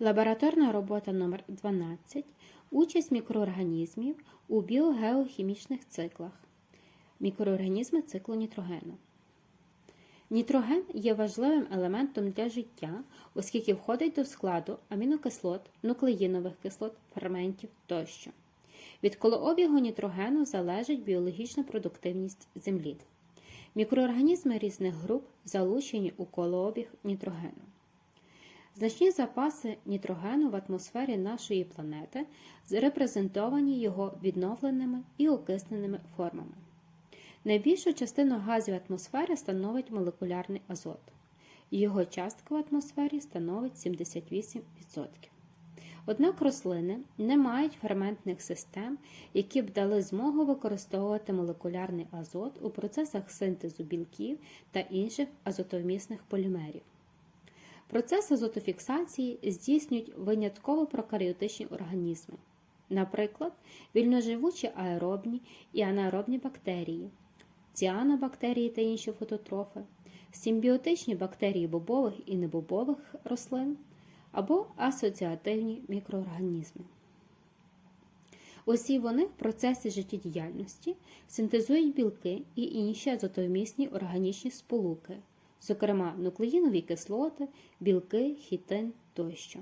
Лабораторна робота номер 12 Участь мікроорганізмів у біогеохімічних циклах. Мікроорганізми циклу нітрогену. Нітроген є важливим елементом для життя, оскільки входить до складу амінокислот, нуклеїнових кислот, ферментів тощо. Від колообігу нітрогену залежить біологічна продуктивність землі. Мікроорганізми різних груп залучені у колообіг нітрогену. Значні запаси нітрогену в атмосфері нашої планети репрезентовані його відновленими і окисненими формами. Найбільшу частину газів атмосфери становить молекулярний азот. Його частка в атмосфері становить 78%. Однак рослини не мають ферментних систем, які б дали змогу використовувати молекулярний азот у процесах синтезу білків та інших азотовмісних полімерів. Процес азотофіксації здійснюють винятково прокаріотичні організми, наприклад, вільноживучі аеробні і анаеробні бактерії, ціанобактерії та інші фототрофи, симбіотичні бактерії бобових і небобових рослин або асоціативні мікроорганізми. Усі вони в процесі життєдіяльності синтезують білки і інші азотовмісні органічні сполуки, зокрема нуклеїнові кислоти, білки, хітин тощо.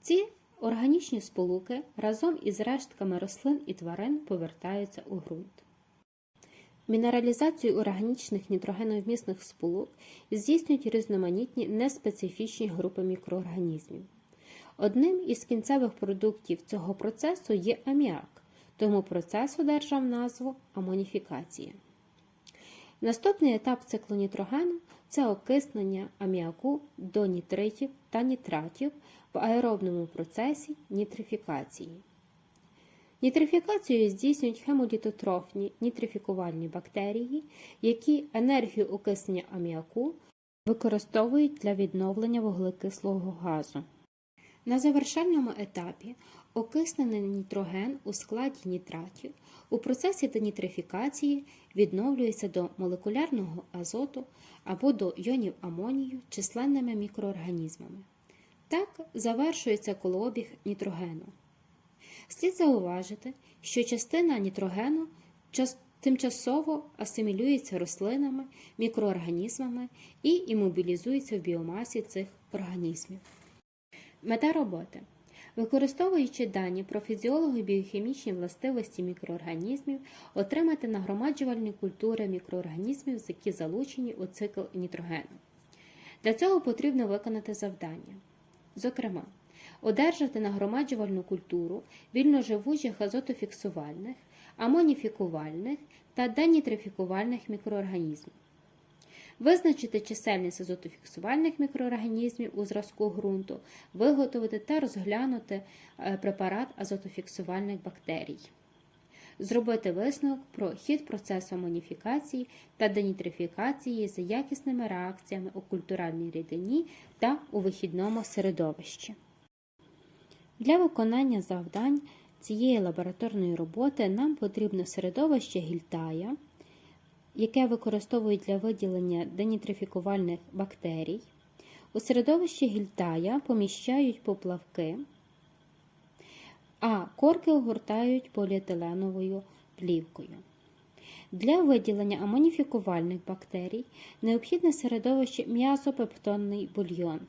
Ці органічні сполуки разом із рештками рослин і тварин повертаються у ґрунт. Мінералізацію органічних нітрогеновмісних сполук здійснюють різноманітні неспецифічні групи мікроорганізмів. Одним із кінцевих продуктів цього процесу є аміак, тому процес одержав назву амоніфікація. Наступний етап циклу нітрогену це окиснення аміаку до нітритів та нітратів в аеробному процесі нітрифікації. Нітрифікацію здійснюють хемолітотрофні нітрифікувальні бактерії, які енергію окиснення аміаку використовують для відновлення вуглекислого газу. На завершальному етапі окиснений нітроген у складі нітратів у процесі денітрифікації відновлюється до молекулярного азоту або до йонів амонію численними мікроорганізмами. Так завершується колообіг нітрогену. Слід зауважити, що частина нітрогену тимчасово асимілюється рослинами, мікроорганізмами і імобілізується в біомасі цих організмів. Мета роботи. Використовуючи дані про фізіолого-біохімічні властивості мікроорганізмів, отримати нагромаджувальні культури мікроорганізмів, які залучені у цикл нітрогену. Для цього потрібно виконати завдання. Зокрема, одержати нагромаджувальну культуру вільноживучих азотофіксувальних, амоніфікувальних та денітрифікувальних мікроорганізмів. Визначити чисельність азотофіксувальних мікроорганізмів у зразку ґрунту, виготовити та розглянути препарат азотофіксувальних бактерій. Зробити висновок про хід процесу амоніфікації та денітрифікації за якісними реакціями у культуральній рідині та у вихідному середовищі. Для виконання завдань цієї лабораторної роботи нам потрібно середовище гільтая, яке використовують для виділення денітрифікувальних бактерій. У середовищі гільтая поміщають поплавки, а корки огортають поліетиленовою плівкою. Для виділення амоніфікувальних бактерій необхідне середовище м'язопептонний бульйон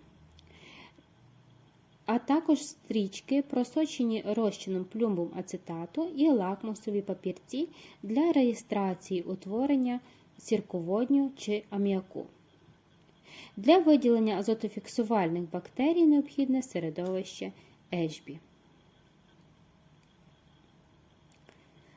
а також стрічки, просочені розчином плюмбом ацетату і лакмусові папірці для реєстрації утворення сірководню чи аміаку. Для виділення азотофіксувальних бактерій необхідне середовище Ешбі.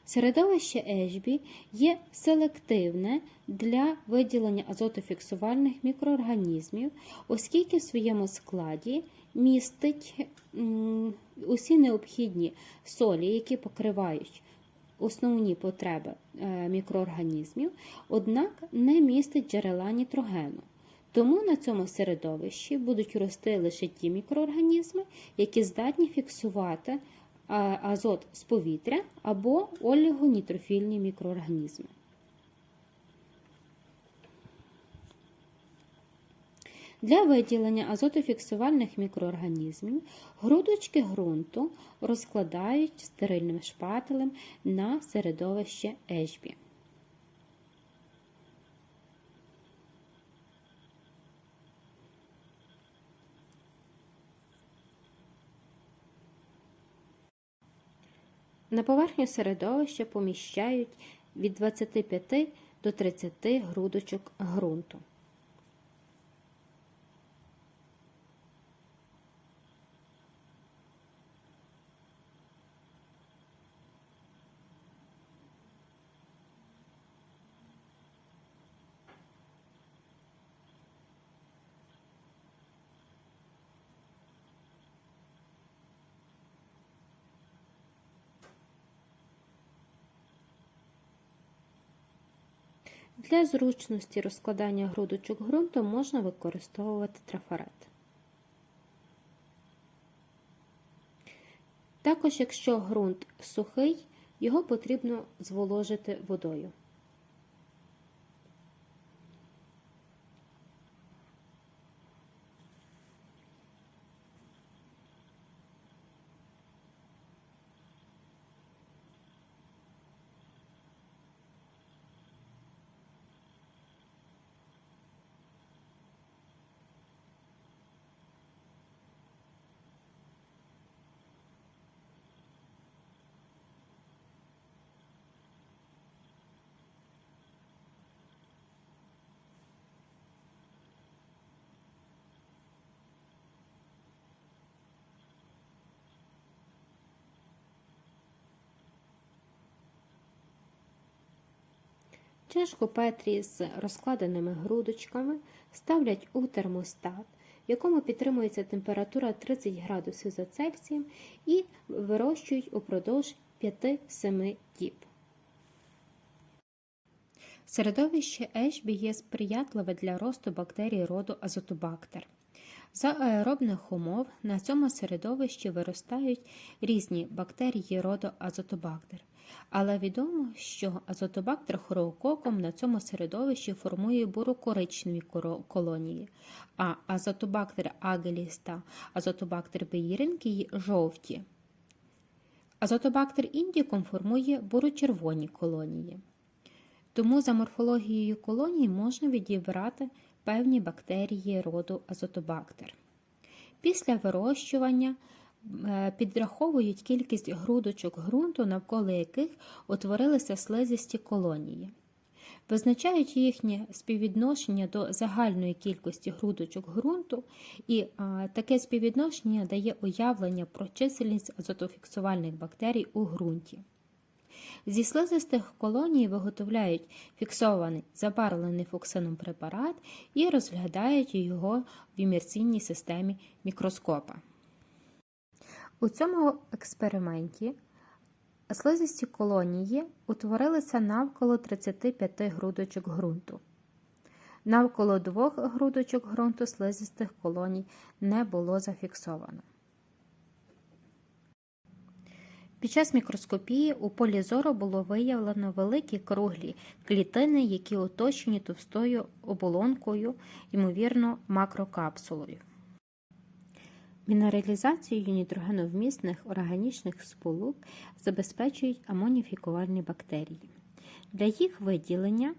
Середовище Ешбі є селективне для виділення азотофіксувальних мікроорганізмів, оскільки в своєму складі містить усі необхідні солі, які покривають основні потреби е, мікроорганізмів, однак не містить джерела нітрогену. Тому на цьому середовищі будуть рости лише ті мікроорганізми, які здатні фіксувати азот з повітря або олігонітрофільні мікроорганізми. Для виділення азотофіксувальних мікроорганізмів грудочки ґрунту розкладають стерильним шпателем на середовище ешбі. На поверхню середовища поміщають від 25 до 30 грудочок ґрунту. Для зручності розкладання грудочок ґрунту можна використовувати трафарет. Також, якщо ґрунт сухий, його потрібно зволожити водою. Чашку Петрі з розкладеними грудочками ставлять у термостат, в якому підтримується температура 30 градусів за Цельсієм і вирощують упродовж 5-7 діб. Середовище Ешбі є сприятливе для росту бактерій роду азотобактер. За аеробних умов на цьому середовищі виростають різні бактерії роду азотобактер. Але відомо, що азотобактер хороококом на цьому середовищі формує бурокоричневі колонії, а азотобактер агеліс та азотобактер беїренки жовті. Азотобактер індіком формує бурочервоні колонії. Тому за морфологією колоній можна відібрати певні бактерії роду азотобактер. Після вирощування підраховують кількість грудочок ґрунту, навколо яких утворилися слизисті колонії. Визначають їхнє співвідношення до загальної кількості грудочок ґрунту, і а, таке співвідношення дає уявлення про чисельність азотофіксувальних бактерій у ґрунті. Зі слизистих колоній виготовляють фіксований забарвлений фуксином препарат і розглядають його в імерційній системі мікроскопа. У цьому експерименті слизисті колонії утворилися навколо 35 грудочок ґрунту. Навколо двох грудочок ґрунту слизистих колоній не було зафіксовано. Під час мікроскопії у полі зору було виявлено великі круглі клітини, які оточені товстою оболонкою, ймовірно, макрокапсулою. Мінералізацію нітрогеновмісних органічних сполук забезпечують амоніфікувальні бактерії. Для їх виділення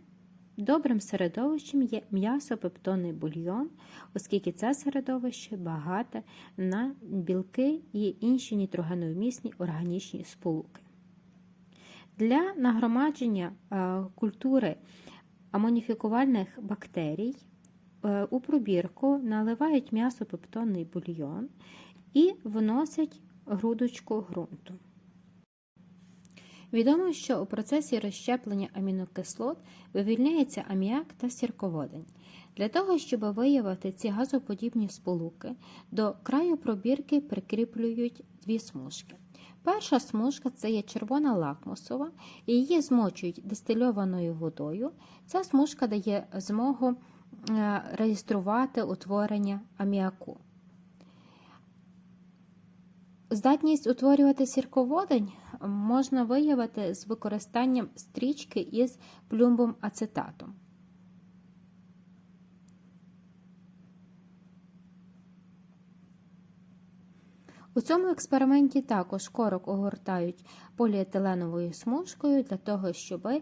Добрим середовищем є м'ясо-пептонний бульйон, оскільки це середовище багате на білки і інші нітрогеновмісні органічні сполуки. Для нагромадження е, культури амоніфікувальних бактерій у пробірку наливають м'ясо-пептонний бульйон і вносять грудочку ґрунту. Відомо, що у процесі розщеплення амінокислот вивільняється аміак та сірководень. Для того, щоб виявити ці газоподібні сполуки, до краю пробірки прикріплюють дві смужки. Перша смужка це є червона лакмусова, її змочують дистильованою водою. Ця смужка дає змогу е, Е, реєструвати утворення аміаку. Здатність утворювати сірководень можна виявити з використанням стрічки із плюмбом ацетатом. У цьому експерименті також корок огортають поліетиленовою смужкою для того, щоб е,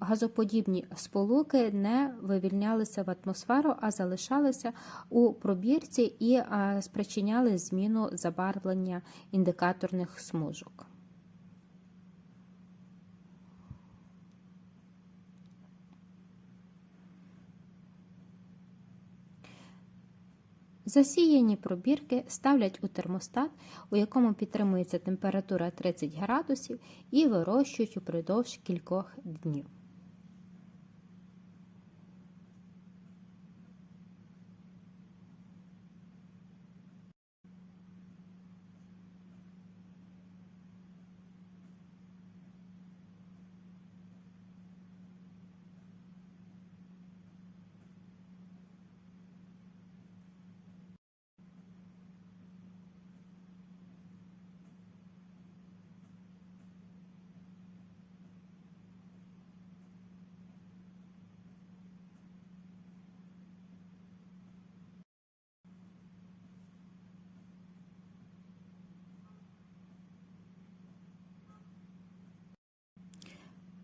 газоподібні сполуки не вивільнялися в атмосферу, а залишалися у пробірці і е, спричиняли зміну забарвлення індикаторних смужок. Засіяні пробірки ставлять у термостат, у якому підтримується температура 30 градусів, і вирощують упродовж кількох днів.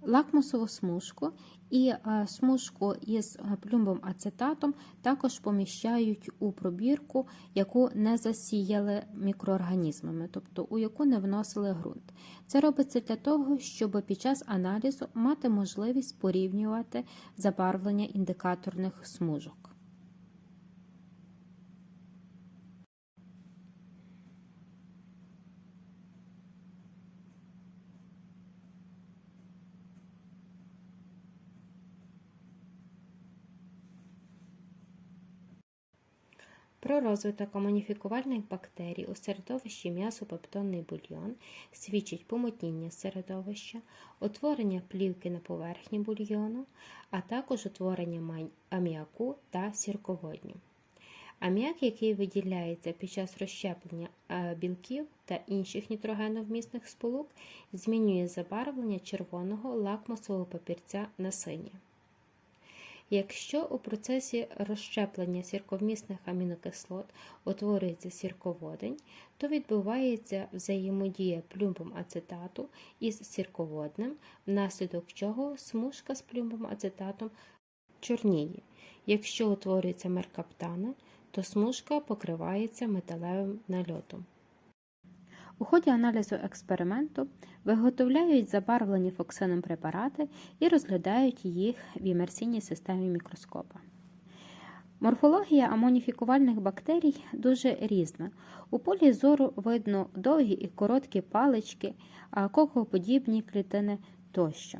Лакмусову смужку і е, смужку із е, плюмбом ацетатом також поміщають у пробірку, яку не засіяли мікроорганізмами, тобто у яку не вносили ґрунт. Це робиться для того, щоб під час аналізу мати можливість порівнювати забарвлення індикаторних смужок. Про розвиток амоніфікувальних бактерій у середовищі м'ясопептонний бульйон свідчить помутніння середовища, утворення плівки на поверхні бульйону, а також утворення аміаку та сірководню. Аміак, який виділяється під час розщеплення е, білків та інших нітрогеновмісних сполук, змінює забарвлення червоного лакмусового папірця на синє. Якщо у процесі розщеплення сірковмісних амінокислот утворюється сірководень, то відбувається взаємодія плюмбом ацетату із сірководним, внаслідок чого смужка з плюмбом ацетатом чорніє. Якщо утворюється меркаптани, то смужка покривається металевим нальотом. У ході аналізу експерименту виготовляють забарвлені фоксином препарати і розглядають їх в імерсійній системі мікроскопа. Морфологія амоніфікувальних бактерій дуже різна. У полі зору видно довгі і короткі палички, кокоподібні клітини тощо.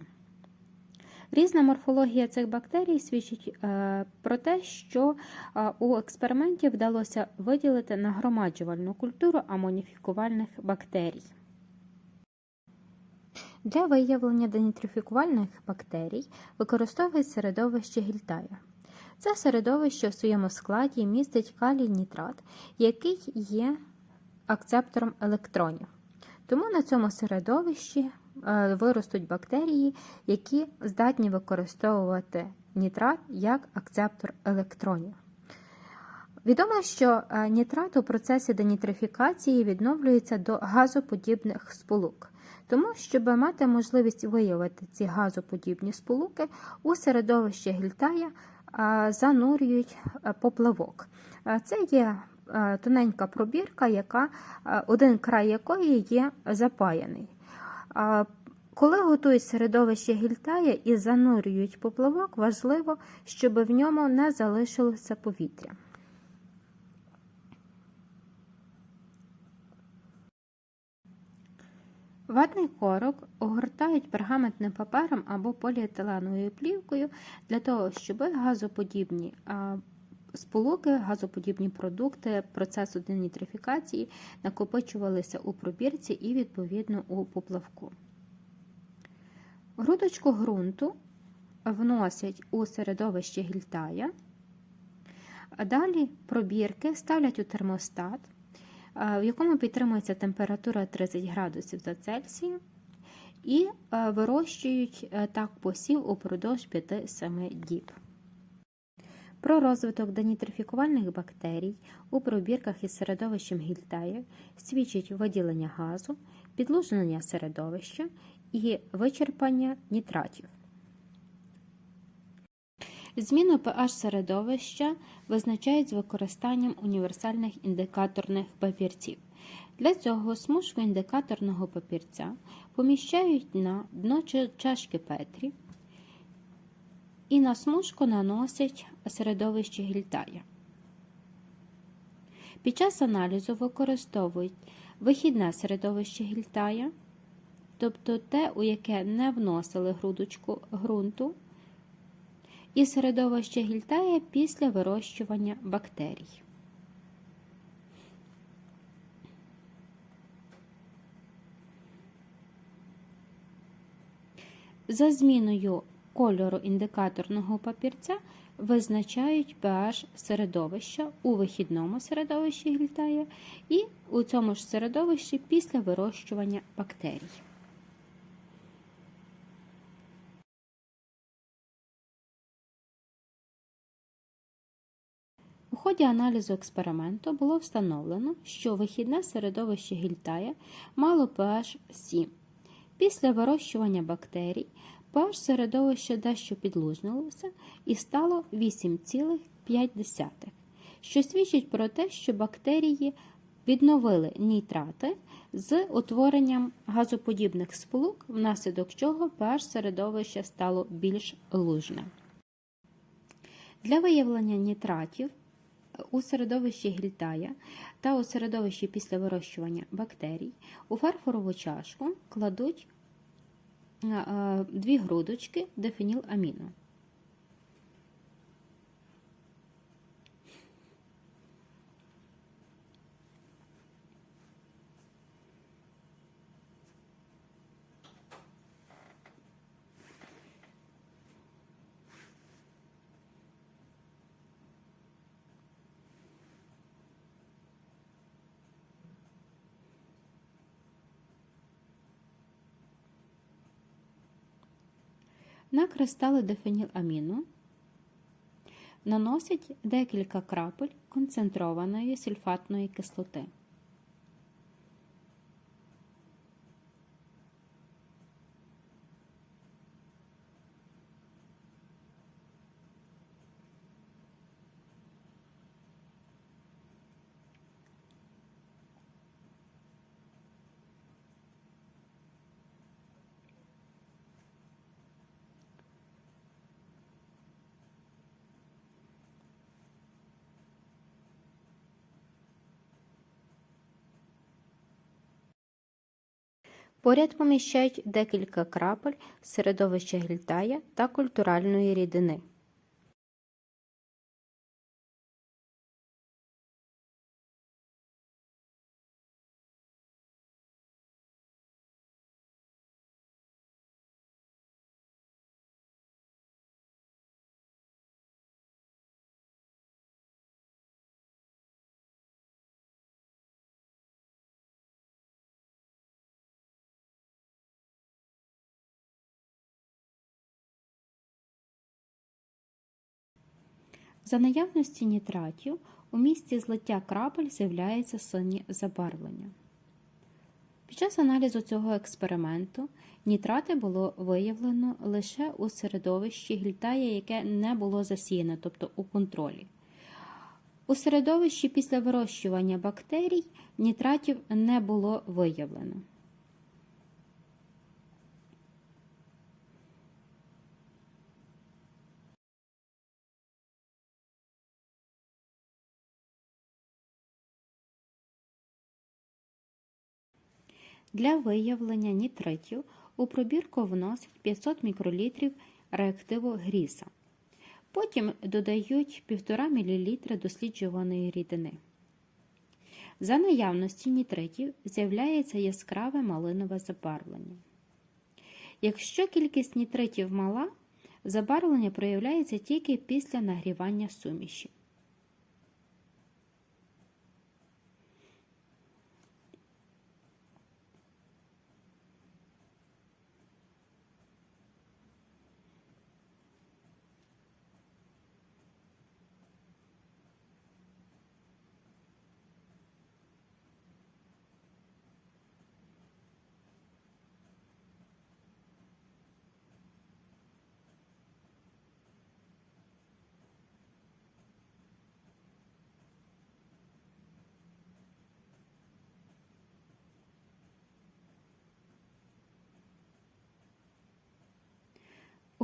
Різна морфологія цих бактерій свідчить е, про те, що е, у експерименті вдалося виділити нагромаджувальну культуру амоніфікувальних бактерій. Для виявлення денітрифікувальних бактерій використовують середовище гільтая. Це середовище в своєму складі містить калій нітрат, який є акцептором електронів. Тому на цьому середовищі виростуть бактерії, які здатні використовувати нітрат як акцептор електронів. Відомо, що е, нітрат у процесі денітрифікації відновлюється до газоподібних сполук. Тому, щоб мати можливість виявити ці газоподібні сполуки, у середовище гільтая е, занурюють поплавок. Це є Е, тоненька пробірка, яка, е, один край якої є запаяний. Коли готують середовище гільтая і занурюють поплавок, важливо, щоб в ньому не залишилося повітря. Ватний корок огортають пергаментним папером або поліетиленовою плівкою для того, щоб газоподібні сполуки, газоподібні продукти процесу денітрифікації накопичувалися у пробірці і, відповідно, у поплавку. Грудочку ґрунту вносять у середовище гільтая, далі пробірки ставлять у термостат, в якому підтримується температура 30 градусів за Цельсієм, і вирощують так посів упродовж 5-7 діб. Про розвиток денітрифікувальних бактерій у пробірках із середовищем гільтая свідчить виділення газу, підлуження середовища і вичерпання нітратів. Зміну pH середовища визначають з використанням універсальних індикаторних папірців. Для цього смужку індикаторного папірця поміщають на дно чашки Петрі і на смужку наносять середовище гільтая. Під час аналізу використовують вихідне середовище гільтая, тобто те, у яке не вносили грудочку ґрунту, і середовище гільтая після вирощування бактерій. За зміною кольору індикаторного папірця визначають pH середовища у вихідному середовищі гільтая і у цьому ж середовищі після вирощування бактерій. У ході аналізу експерименту було встановлено, що вихідне середовище гільтая мало pH 7. Після вирощування бактерій pH середовища дещо підлужнилося і стало 8,5, що свідчить про те, що бактерії відновили нітрати з утворенням газоподібних сполук, внаслідок чого pH середовища стало більш лужним. Для виявлення нітратів у середовищі гільтая та у середовищі після вирощування бактерій у фарфорову чашку кладуть дві грудочки дефеніламіну. На кристали дефеніламіну наносять декілька крапель концентрованої сульфатної кислоти. Поряд поміщають декілька крапель середовища гільтая та культуральної рідини. За наявності нітратів у місці злиття крапель з'являється синє забарвлення. Під час аналізу цього експерименту нітрати було виявлено лише у середовищі гільтая, яке не було засіяне, тобто у контролі. У середовищі після вирощування бактерій нітратів не було виявлено. Для виявлення нітритів у пробірку вносять 500 мл реактиву гріса. Потім додають 1,5 мл досліджуваної рідини. За наявності нітритів з'являється яскраве малинове забарвлення. Якщо кількість нітритів мала, забарвлення проявляється тільки після нагрівання суміші.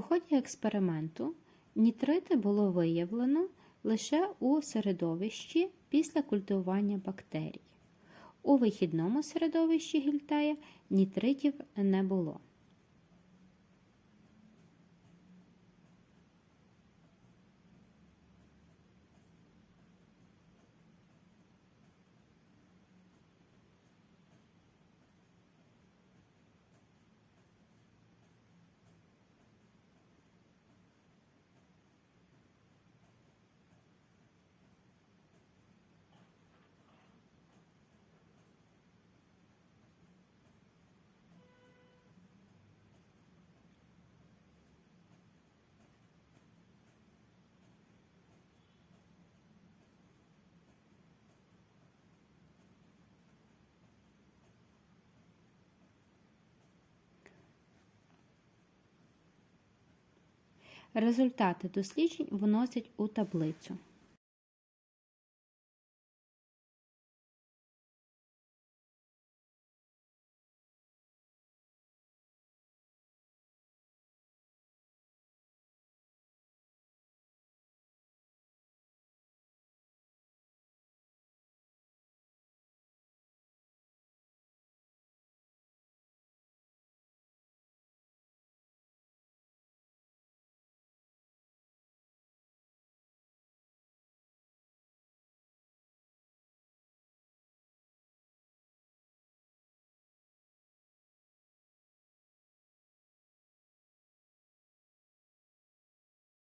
У ході експерименту нітрити було виявлено лише у середовищі після культивування бактерій. У вихідному середовищі гільтая нітритів не було. Результати досліджень вносять у таблицю.